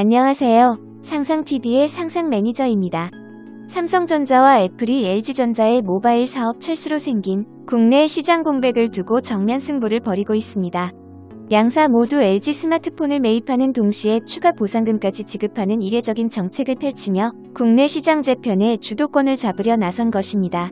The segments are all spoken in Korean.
안녕하세요. 상상TV의 상상 매니저입니다. 삼성전자와 애플이 LG전자의 모바일 사업 철수로 생긴 국내 시장 공백을 두고 정면 승부를 벌이고 있습니다. 양사 모두 LG 스마트폰을 매입하는 동시에 추가 보상금까지 지급하는 이례적인 정책을 펼치며 국내 시장 재편에 주도권을 잡으려 나선 것입니다.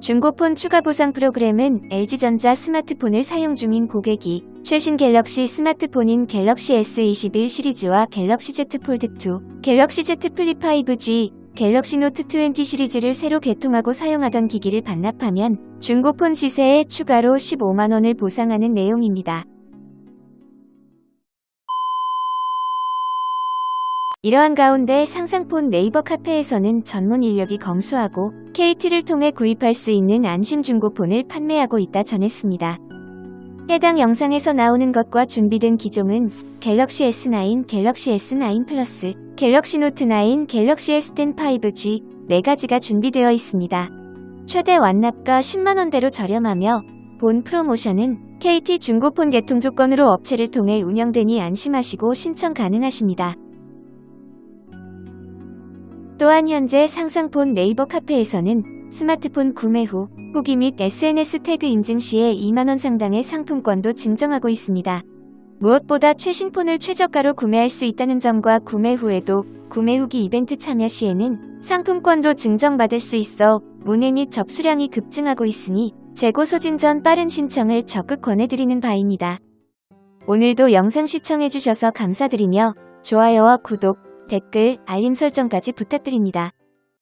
중고폰 추가 보상 프로그램은 LG전자 스마트폰을 사용 중인 고객이 최신 갤럭시 스마트폰인 갤럭시 S21 시리즈와 갤럭시 Z 폴드 2, 갤럭시 Z 플립 5G, 갤럭시 노트 20 시리즈를 새로 개통하고 사용하던 기기를 반납하면 중고폰 시세에 추가로 15만원을 보상하는 내용입니다. 이러한 가운데 상상폰 네이버 카페에서는 전문 인력이 검수하고 KT를 통해 구입할 수 있는 안심 중고폰을 판매하고 있다 전했습니다. 해당 영상에서 나오는 것과 준비된 기종은 갤럭시 S9, 갤럭시 S9 플러스, 갤럭시 노트 9, 갤럭시 S10 5G 4가지가 준비되어 있습니다. 최대 완납가 10만원대로 저렴하며 본 프로모션은 KT 중고폰 개통 조건으로 업체를 통해 운영되니 안심하시고 신청 가능하십니다. 또한 현재 상상폰 네이버 카페에서는 스마트폰 구매 후 후기 및 SNS 태그 인증 시에 2만원 상당의 상품권도 증정하고 있습니다. 무엇보다 최신 폰을 최저가로 구매할 수 있다는 점과 구매 후에도 구매 후기 이벤트 참여 시에는 상품권도 증정받을 수 있어 문의 및 접수량이 급증하고 있으니 재고 소진 전 빠른 신청을 적극 권해드리는 바입니다. 오늘도 영상 시청해주셔서 감사드리며 좋아요와 구독, 댓글, 알림 설정까지 부탁드립니다.